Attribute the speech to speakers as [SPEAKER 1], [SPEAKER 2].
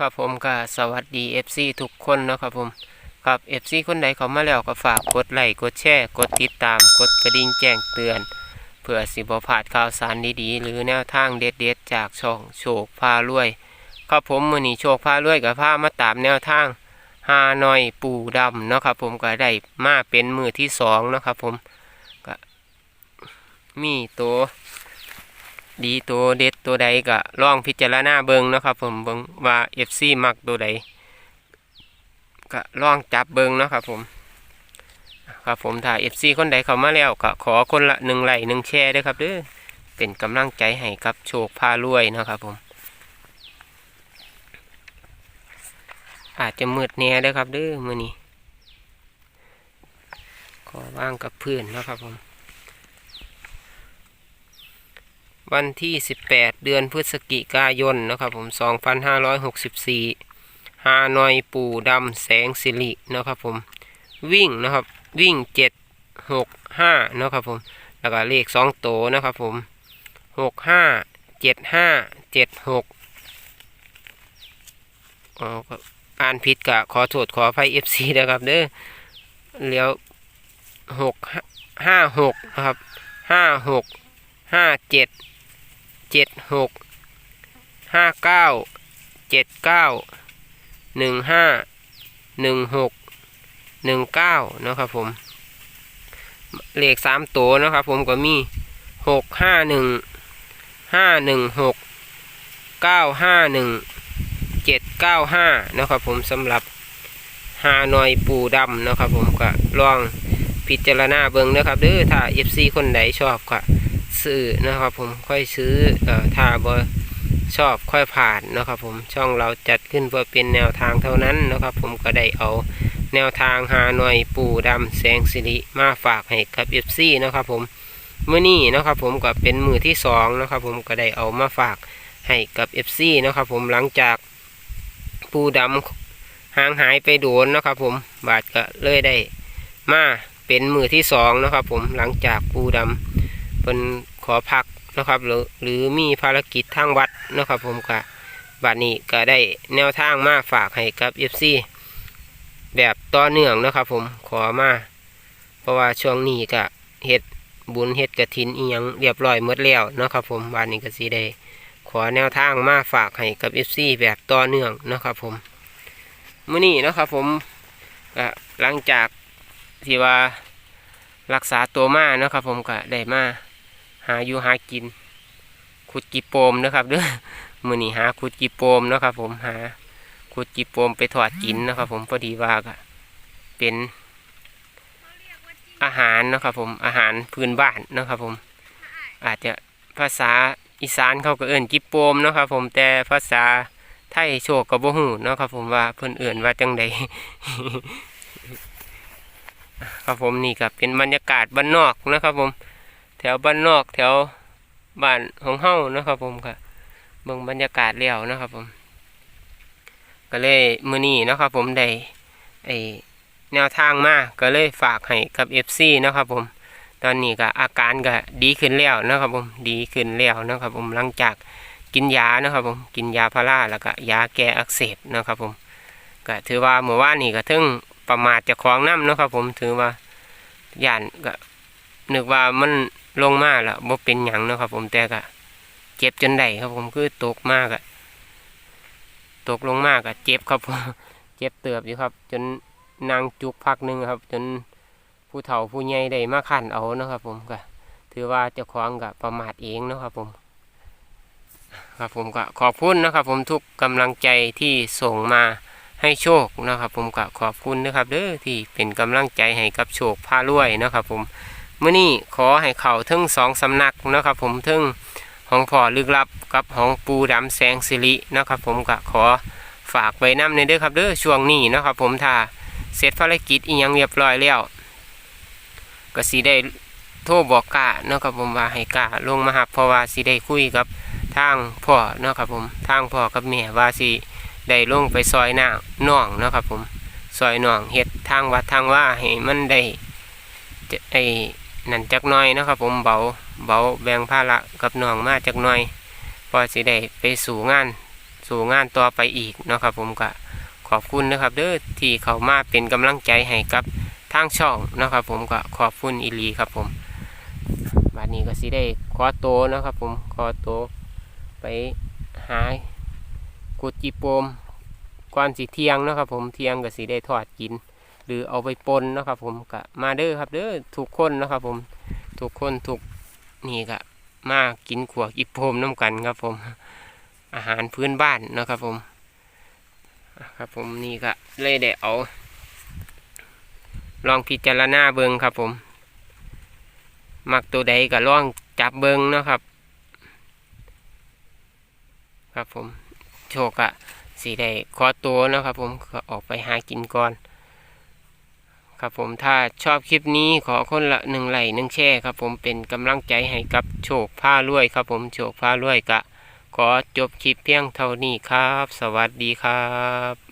[SPEAKER 1] ครับผมก็สวัสดี FC ทุกคนนะครับผมครับ FC คนใดเข้ามาแล้วก็ฝากกดไลค์กดแชร์กดติดตามกดกระดิ่งแจ้งเตือน เพื่อสิบพลาดข่าวสารดีๆ หรือแนวทางเด็ดๆ จากช่องโชคพารวย ครับผมมือนี้โชคพารวยกับพามาตามแนวทางฮานอยปูดำเนาะครับผมก็ได้มาเป็นมือที่สองเนาะครับผมก็มีตัว ดีตัวเด็ดตัวใดก็ลองพิจารณาเบิงนะครับผมเบิงว่า FC มักตัวใดก็ลองจับเบิงนะครับผมครับผมถ้า FC คนใดเข้ามาแล้วก็ขอคนละหนึ่งไลค์หนึ่งแชร์ด้วยครับเด้อเป็นกำลังใจให้กับโชคพารวยนะครับผม อาจจะมืดแน่ด้อครับเด้อมือนี้ขอว่างกับเพื่อนนะครับผม วันที่ 18 เดือนพฤศจิกายนนะครับผม 2564 ฮานอยปู่ดำแสงสิรินะครับผม วิ่งนะครับวิ่ง 7 6 5นะครับผม แล้วก็เลข2โตนะครับผม 6 5 7 5 7 6อ๋อก็อ่านผิดกะขอโทษขออภัย FC นะครับเด้อเลี้ยว6 5 6นะครับ5 6 5 7 เจ็ดหกห้าเก้าเจ็ดเก้าหนึ่งห้าหนึ่งหกหนึ่งเก้านะครับผมเลขสามตัวนะครับผมก็มีหกห้าหนึ่งห้าหนึ่งหกเก้าห้าหนึ่งเจ็ดเก้าห้านะครับผมสำหรับฮานอยปูดำนะครับผมก็ลองพิจารณาเบิ่งนะครับเด้อถ้า FC คนไหนชอบก็ ซื้อนะครับผมค่อยซื้ออถ้าบ่ชอบค่อยผ่านนะครับผมช่องเราจัดขึ้นเพื่อเป็นแนวทางเท่านั้นนะครับผมก็ได้เอาแนวทางหาหน่วยปู่ดำแสงสิริมาฝากให้กับ FC นะครับผมเมื่อนี้นะครับผมก็เป็นมือที่สองนะครับผมก็ได้เอามาฝากให้กับ FC นะครับผมหลังจากปู่ดำห่างหายไปโดนนะครับผมบาทก็เลยได้มาเป็นมือที่สองนะครับผมหลังจากปู่ดำเป็น ขอพักนะครับ หรือหรือมีภารกิจทางวัดนะครับ ผมก็บัดนี้ก็ได้แนวทางมาฝากให้กับ FC แบบต่อเนื่องนะครับผมขอมา เพราะว่าช่วงนี้ก็เฮ็ดบุญเฮ็ดกระถินอียังเรียบร้อยหมดแล้วนะครับผมบัดนี้ก็สิได้ขอแนวทางมาฝากให้กับ FC แบบต่อเนื่องนะครับผมมื้อนี้นะครับผมก็หลังจากที่ว่ารักษาตัวมานะครับผมก็ได้มา หาอยู่หากิน ขุดจีโปมนะครับเด้อมือนี้หาขุดจีโปมนะครับ ผมหาขุดจีโปมไปถอดกินนะครับ ผมพอดีว่าก็เป็นอาหารนะครับผมอาหารพื้นบ้านนะครับผม อาจจะภาษาอีสานเขาก็เอื่นจีโปมนะครับผมแต่ภาษาไทยโชคกับบ่ฮู้เนะครับผมว่าเพิ่นเอื่นว่าจังใดครับผมนี่ก็เป็นบรรยากาศบ้านนอกนะครับผม ถวบ้านนอกแถวบ้านของเฮานะครับผมก็เบิ่งบรรยากาศแล้วนะครับผม ก็เลยมือนี้นะครับผมได้ไอแนวทางมาก็เลยฝากให้กับ FC นะครับผม ตอนนี้ก็อาการก็ดีขึ้นแล้วนะครับผมดีขึ้นแล้วนะครับผมหลังจากกินยานะครับผมกินยาพาราแล้วก็ยาแก้อักเสบนะครับผมก็ถือว่าเมื่อวานนี้ก็ถึงประมาทจะคลองน้ำนะครับผมถือว่าย่านก็นึกว่ามัน ลงมาแล้วบ่เป็นหยังเนาะครับ ผมแต่ก็เจ็บจนได้ครับ ผมคือตกมากอะตกลงมากอะเจ็บครับผมเจ็บเตือบอยู่ครับ จนนางจุกพักหนึ่งครับ จนผู้เฒ่าผู้ใหญ่ได้มาขันเอานะครับ ผมก็ถือว่าเจ้าของก็ประมาทเองนะครับ ผม ครับผมก็ขอบคุณนะครับ ผมทุกกำลังใจที่ส่งมาให้โชคนะครับ ผมก็ขอบคุณนะครับ เด้อที่เป็นกำลังใจให้กับโชคพารวยนะครับ ผม มื่อนี้ขอให้เข่าถึงสองสำนักนะครับผมถึงหองพ่อลึกลับกับหองปูดำแสงสิรินะครับ ผมก็ขอฝากไว้น้ำในเด้อครับเด้อช่วงนี้นะครับผมถ้าเสร็จภารกิจอีหยังเรียบร้อยแล้วก็สิได้โทรบอกกาเนะครับผมว่าให้กาลงมาหับเพราะว่าสิได้คุยกับทางพ่อนะครับผมทางพ่อกับแม่ว่าสิได้ลงไปซอยหน้าน่องนะครับผมซอยน่องเฮ็ดทางวัดทางว่าให้มันได้จะไอ นั่นจักหน่อยนะครับ ผมเบาเบาแบ่งภาระกับน่องมาจักหน่อยพอสิได้ไปสู่งาน สู่งานต่อไปอีกนะครับ ผมก็ขอบคุณนะครับ เด้อที่เขามาเป็นกำลังใจให้กับทางช่องนะครับ ผมก็ขอบคุณอีลีครับ ผมบัดนี้ก็สิได้ขอโตนะครับ ผมขอโตไปหากุดจีโปมก่อนสิเที่ยงนะครับ ผมเที่ยงก็สิได้ทอดกิน หรือเอาไปปนนะครับ ผมก็มาเด้อครับเด้อทุกคนนะครับ ผมทุกคนทุกนี่ก็มากินขวกอีโปมน้ำกันครับ ผม อาหารพื้นบ้านนะครับ ผมครับผมนี่ก็เลยได้เอา ลองพิจารณาเบิงครับ ผมมักตัวใดก็ลองจับเบิงนะครับ ครับผมโชคอะสีได้ขอตัวนะครับ ผมก็ออกไปหากินก่อน ครับผมถ้าชอบคลิปนี้ขอคนละหนึ่งไหลค์หนึ่งแช่ครับผมเป็นกำลังใจให้กับโชคผ้ารวยครับผมโชคผ้ารวยกะ ขอจบคลิปเพียงเท่านี้ครับ สวัสดีครับ